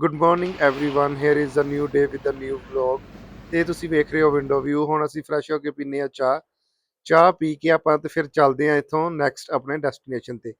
good morning everyone here is a new day with a new vlog ਤੇ ਤੁਸੀਂ ਵੇਖ ਰਹੇ ਹੋ ਵਿੰਡੋ ਵਿਊ ਹੁਣ ਅਸੀਂ ਫਰੈਸ਼ ਹੋ ਕੇ ਪੀਨੇ ਆ ਚਾਹ ਚਾਹ ਪੀ ਕੇ ਆਪਾਂ ਤੇ ਫਿਰ ਚੱਲਦੇ ਆ ਇੱਥੋਂ ਨੈਕਸਟ ਆਪਣੇ ਡੈਸਟੀਨੇਸ਼ਨ ਤੇ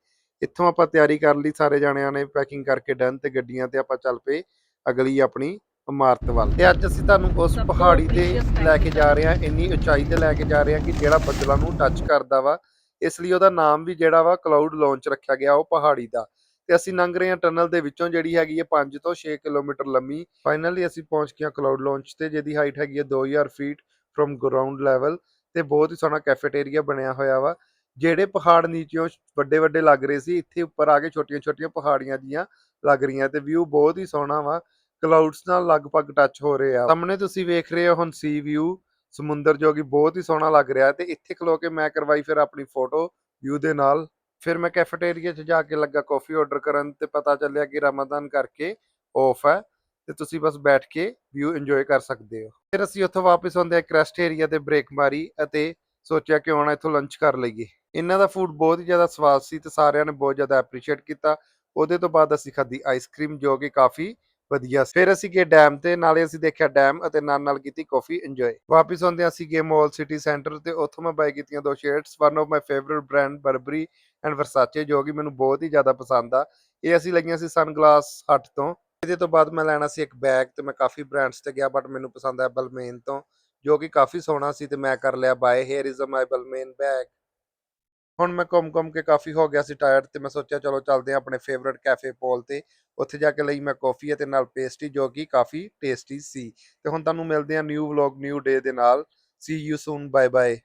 ਇੱਥੋਂ ਆਪਾਂ ਤਿਆਰੀ ਕਰ ਲਈ ਸਾਰੇ ਜਾਣਿਆਂ ਨੇ ਪੈਕਿੰਗ ਕਰਕੇ ਡਨ ਤੇ ਗੱਡੀਆਂ ਤੇ ਆਪਾਂ ਚੱਲ ਪਏ ਅਗਲੀ ਆਪਣੀ ਇਮਾਰਤ ਵੱਲ ਤੇ ਅੱਜ ਅਸੀਂ ਤੁਹਾਨੂੰ ਉਸ ਸਭ ਤੋਂ ਪਹਾੜੀ ਤੇ precious ਲੈ ਕੇ time ਜਾ ਰਹੇ ਹਾਂ ਇੰਨੀ ਉਚਾਈ ਤੇ ਲੈ ਕੇ ਜਾ ਰਹੇ ਹਾਂ ਕਿ ਜਿਹੜਾ ਬੱਦਲਾਂ ਨੂੰ ਟੱਚ ਕਰਦਾ ਵਾ ਇਸ ਲਈ ਉਹਦਾ ਨਾਮ ਵੀ ਜਿਹੜਾ ਵਾ ਕਲਾਉਡ ਲਾਂਚ ਰੱਖਿਆ ਗਿਆ ਉਹ ਪਹਾੜੀ ਦਾ ਤੇ ਅਸੀਂ ਲੰਘ ਰਹੇ ਹਾਂ ਟਨਲ ਦੇ ਵਿੱਚੋਂ ਜਿਹੜੀ ਹੈਗੀ ਹੈ 5 ਤੋਂ 6 ਕਿਲੋਮੀਟਰ ਲੰਮੀ। ਫਾਈਨਲੀ ਅਸੀਂ ਪਹੁੰਚ ਗਏ ਹਾਂ ਕਲਾਉਡ ਲਾਂਚ ਤੇ, ਜਿਹਦੀ ਹਾਈਟ ਹੈਗੀ ਹੈ 2000 ਫੀਟ ਫਰਮ ਗਰਾਊਂਡ ਲੈਵਲ ਤੇ ਬਹੁਤ ਹੀ ਸੋਹਣਾ ਕੈਫੇਟੇਰੀਆ ਬਣਿਆ ਹੋਇਆ ਵਾ, ਜਿਹੜੇ ਪਹਾੜ ਨੀਚਿਓਂ ਵੱਡੇ ਵੱਡੇ ਲੱਗ ਰਹੇ ਸੀ, ਇੱਥੇ ਉੱਪਰ ਆ ਕੇ ਛੋਟੀਆਂ ਛੋਟੀਆਂ ਪਹਾੜੀਆਂ ਜੀਆਂ ਲੱਗ ਰਹੀਆਂ ਤੇ ਵਿਊ ਬਹੁਤ ਹੀ ਸੋਹਣਾ ਵਾ ਕਲਾਉਡਸ ਨਾਲ ਲਗਭਗ ਟੱਚ ਹੋ ਰਹੇ ਆ। ਸਾਹਮਣੇ ਤੁਸੀਂ ਵੇਖ ਰਹੇ ਹੋ ਹੁਣ ਸੀ ਵਿਊ ਸਮੁੰਦਰ ਜੋ ਕਿ ਬਹੁਤ ਹੀ ਸੋਹਣਾ ਲੱਗ ਰਿਹਾ ਤੇ ਇੱਥੇ ਖਲੋ ਕੇ ਮੈਂ ਕਰਵਾਈ ਫਿਰ ਆਪਣੀ ਫੋਟੋ ਵਿਊ ਦੇ ਨਾਲ। ਫਿਰ ਮੈਂ ਕੈਫੇਟੇਰੀਆ 'ਚ ਜਾ ਕੇ ਲੱਗਾ ਕਾਫੀ ਆਰਡਰ ਕਰਨ ਤੇ ਪਤਾ ਚੱਲਿਆ ਕਿ ਰਮਜ਼ਾਨ ਕਰਕੇ ਆਫ ਹੈ ਤੇ ਤੁਸੀਂ ਬਸ ਬੈਠ ਕੇ ਵਿਊ ਇੰਜੋਏ ਕਰ ਸਕਦੇ ਹੋ। ਫਿਰ ਅਸੀਂ ਉੱਥੋਂ ਵਾਪਸ ਆਉਂਦੇ ਆ ਕ੍ਰੈਸਟ ਏਰੀਆ ਤੇ ਬ੍ਰੇਕ ਮਾਰੀ ਅਤੇ ਸੋਚਿਆ ਕਿ ਹੁਣ ਇੱਥੋਂ ਲੰਚ ਕਰ ਲਈਏ। ਇਹਨਾਂ ਦਾ ਫੂਡ ਬਹੁਤ ਹੀ ਜ਼ਿਆਦਾ ਸਵਾਦ ਸੀ ਤੇ ਸਾਰਿਆਂ ਨੇ ਬਹੁਤ ਜ਼ਿਆਦਾ ਐਪਰੀਸ਼ੀਏਟ ਕੀਤਾ। ਉਹਦੇ ਤੋਂ ਬਾਅਦ ਅਸੀਂ ਖਾਧੀ ਆਈਸਕ੍ਰੀਮ ਜੋ ਕਿ ਕਾਫੀ ਵਧੀਆ। ਸੀ ਫਿਰ ਅਸੀਂ ਗਏ ਡੈਮ ਤੇ, ਨਾਲੇ ਅਸੀਂ ਦੇਖਿਆ ਡੈਮ ਅਤੇ ਨਾਲ ਨਾਲ ਕੀਤੀ ਕਾਫੀ ਇੰਜੋਏ ਵਾਪਸ ਆਉਂਦੇ ਅਸੀਂ ਗਏ ਮਾਲ ਸਿਟੀ ਸੈਂਟਰ ਤੇ, ਉੱਥੋਂ ਮੈਂ ਬਾਈ ਕੀਤੀਆਂ ਦੋ shirts one of my favourite brand Burberry and Versace ਜੋ ਕਿ ਮੈਨੂੰ ਬਹੁਤ ਹੀ ਜ਼ਿਆਦਾ ਪਸੰਦ ਆ। ਇਹ ਅਸੀਂ ਲਈਆਂ ਸੀ ਸਨਗਲਾਸ ਹੱਟ ਤੋਂ। ਇਹਦੇ ਤੋਂ ਬਾਅਦ ਮੈਂ ਲੈਣਾ ਸੀ ਇੱਕ ਬੈਗ ਤੇ ਮੈਂ ਕਾਫੀ ਬ੍ਰਾਂਡਸ ਤੇ ਗਿਆ ਬਟ ਮੈਨੂੰ ਪਸੰਦ ਆ ਬਲਮੇਨ ਤੋਂ, ਜੋ ਕਿ ਕਾਫੀ ਸੋਹਣਾ ਸੀ ਤੇ ਮੈਂ ਕਰ ਲਿਆ bye here is my Balmain bag ਹੁਣ ਮੈਂ ਘੁੰਮ-ਘੁੰਮ ਕੇ ਕਾਫੀ ਹੋ ਗਿਆ ਸੀ ਟਾਇਰਡ ਤੇ ਮੈਂ ਸੋਚਿਆ ਚਲੋ ਚੱਲਦੇ ਹਾਂ ਆਪਣੇ ਫੇਵਰਿਟ ਕੈਫੇ ਪੋਲ ਤੇ, ਉੱਥੇ ਜਾ ਕੇ ਲਈ ਮੈਂ ਕਾਫੀ ਅਤੇ ਨਾਲ ਪੇਸਟਰੀ ਜੋ ਕਿ ਕਾਫੀ ਟੇਸਟੀ ਸੀ। ਤੇ ਹੁਣ ਤੁਹਾਨੂੰ ਮਿਲਦੇ ਹਾਂ ਨਿਊ ਵਲੌਗ ਨਿਊ ਡੇ ਦੇ ਨਾਲ। See you soon bye bye